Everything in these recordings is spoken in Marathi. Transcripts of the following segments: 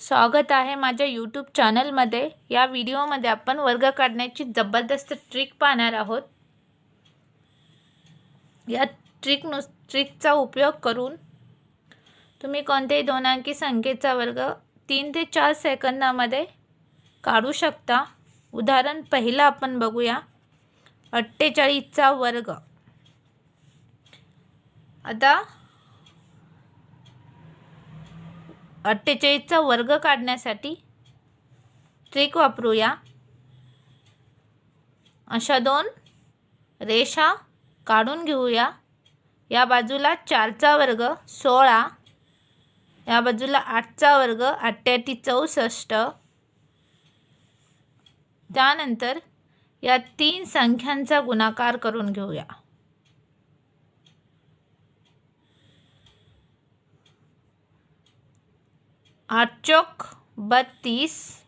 स्वागत आहे माझ्या यूट्यूब चॅनलमध्ये या व्हिडिओमध्ये आपण वर्ग काढण्याची जबरदस्त ट्रिक पाहणार आहोत. या ट्रिक नुस ट्रिकचा उपयोग करून तुम्ही कोणत्याही दोन अंकी संख्येचा वर्ग तीन ते चार सेकंदामध्ये काढू शकता. उदाहरण पहिलं आपण बघूया. अठ्ठेचाळीसचा वर्ग. आता अठ्ठेचाळीसचा वर्ग काढण्यासाठी ट्रिक वापरूया. अशा दोन रेषा काढून घेऊया. या बाजूला चारचा वर्ग सोळा. या बाजूला आठचा वर्ग अठ्ठ्याटी चौसष्ट. त्यानंतर या तीन संख्यांचा गुणाकार करून घेऊया. आठ चौक बत्तीस.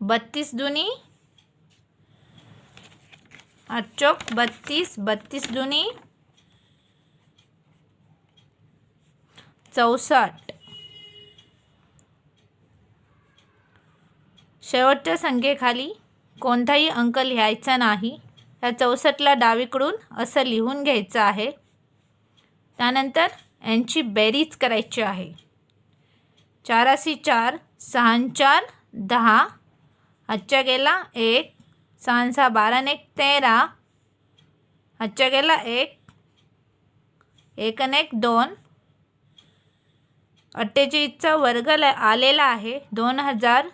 बत्तीस दुनी. आठ चौक बत्तीस बत्तीस दुनी. चौसष्ट. शेवटच्या संख्येखाली कोणताही अंक लिहायचा नाही. या चौसष्टला डावीकडून असं लिहून घ्यायचं आहे. त्यानंतर यांची बेरीज करायची आहे. चाराशी चार सहा चार दहा. आजच्या गेला एक सहा सहा बारा एक तेरा. आजच्या गेला एक एक एक दोन. अठ्ठेचाळीसचा वर्ग ल आलेला आहे दोन हजार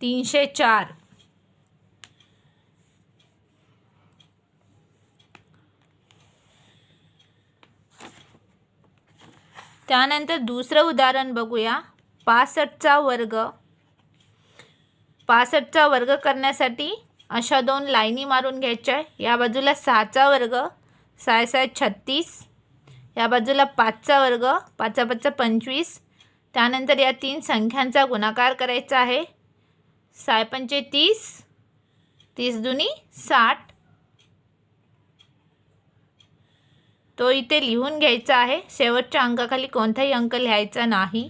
तीनशे चार. त्यानंतर दुसरं उदाहरण बघूया. पासष्टचा वर्ग. पासष्टचा वर्ग करण्यासाठी अशा दोन लाईनी मारून घ्यायच्या आहे. या बाजूला सहाचा वर्ग सहा सहा छत्तीस. या बाजूला पाचचा वर्ग पाचा पाचचा पंचवीस. त्यानंतर या तीन संख्यांचा गुणाकार करायचा आहे. साय पंचे तीस तीस दुनी साठ. तो इथे लिहून घ्यायचा आहे. शेवटच्या अंकाखाली कोणताही अंक लिहायचा नाही.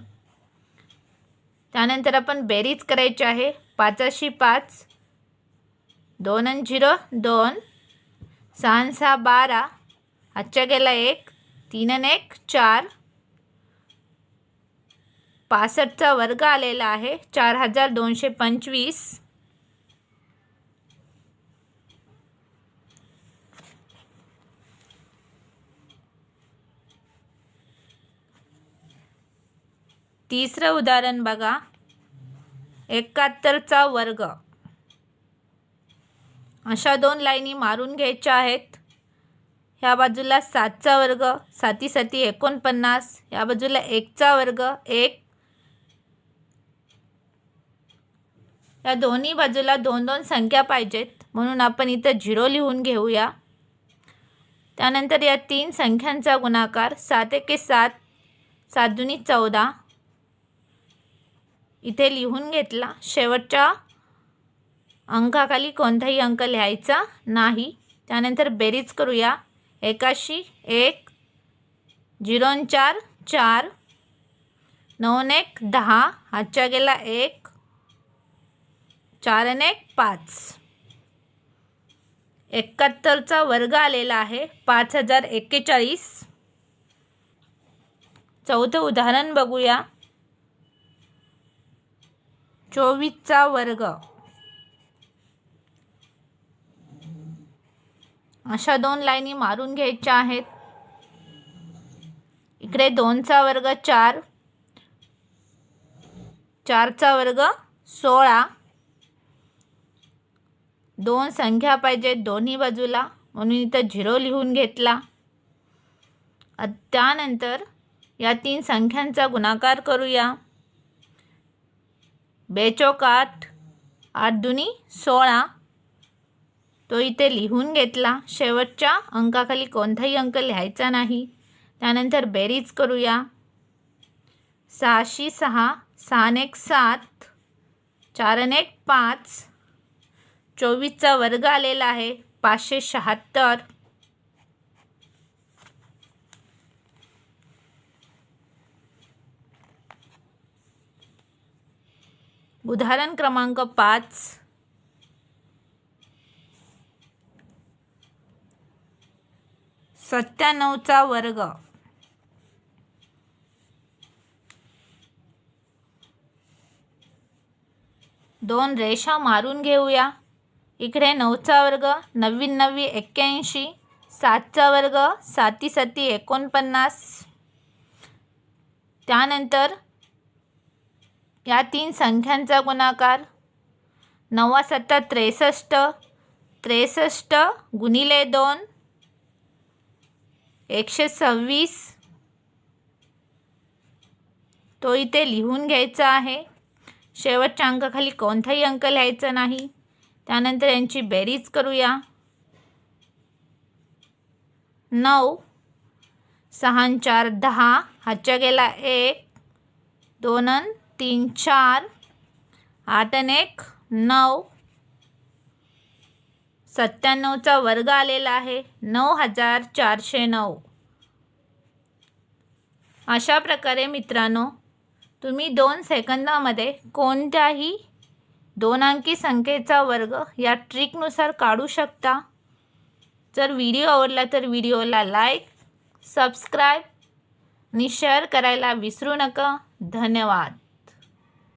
त्यानंतर आपण बेरीज करायची आहे. पाचाशी पाच दोन झिरो दोन. सहा सहा बारा. आजच्या गेला एक तीन एक चार. पासष्टचा वर्ग आलेला आहे. चार हजार दोनशे पंचवीस. तिसरं उदाहरण बघा. एकाहत्तरचा वर्ग. अशा दोन लाईनी मारून घ्यायच्या आहेत. ह्या बाजूला सातचा वर्ग साती साती एकोणपन्नास. या बाजूला एकचा वर्ग एक. या दोन्ही बाजूला दोन दोन संख्या पाहिजेत. म्हणून आपण इथं झिरो लिहून घेऊया. त्यानंतर या तीन संख्यांचा गुणाकार सात एके सात सात दुनी चौदा. इथे लिहून घेतला शेवटच्या अंकाखाली कोणताही अंक लिहायचा नाही. त्यानंतर बेरीज करूया. एकाशी एक झिरो चार चार. नऊन एक दहा. आजच्या गेला एक चार एक पाच. एकाहत्तरचा वर्ग आलेला आहे. पाच हजार एक्केचाळीस. चौथं उदाहरण बघूया. चोवीसचा वर्ग. अशा दोन लाईनी मारून घ्यायच्या आहेत. इकडे दोनचा वर्ग चार. चारचा वर्ग सोळा. दोन संख्या पाहिजेत दोन्ही बाजूला. म्हणून इथं झिरो लिहून घेतला. त्यानंतर या तीन संख्यांचा गुणाकार करूया. बेचोक आठ आठ दुनी सोळा. तो इथे लिहून घेतला. शेवटच्या अंकाखाली कोणताही अंक लिहायचा नाही. त्यानंतर बेरीज करूया. सहाशे सहा सहा एक सात चारन एक पाच. चोवीसचा वर्ग आलेला आहे. पाचशे शहात्तर. उदाहरण क्रमांक पाच. सत्त्याण्णवचा वर्ग. दोन रेषा मारून घेऊया. इकडे नऊचा वर्ग नव्वीन नव्वी एक्क्याऐंशी. सातचा वर्ग साती साती एकोणपन्नास. त्यानंतर या तीन संख्यांचा गुणाकार नवा सत्ता त्रेसष्ट त्रेसष्ट गुणिले दोन एकशे सव्वीस. तो इथे लिहून घ्यायचा आहे. शेवटच्या अंकाखाली कोणताही अंक लिहायचा नाही. त्यानंतर यांची बेरीज करूया. नऊ सहा चार दहा. हातच्या गेला एक दोन तीन चार आठ आणि एक नऊ. सत्त्याण्णवचा वर्ग आलेला आहे. नऊ हजार चारशे नऊ. अशा प्रकारे मित्रांनो तुम्ही दोन सेकंदामध्ये कोणत्याही दोन अंकी संख्येचा वर्ग या ट्रिकनुसार काढू शकता. जर व्हिडिओ आवडला तर व्हिडिओला लाईक सबस्क्राईब आणि शेअर करायला विसरू नका. धन्यवाद.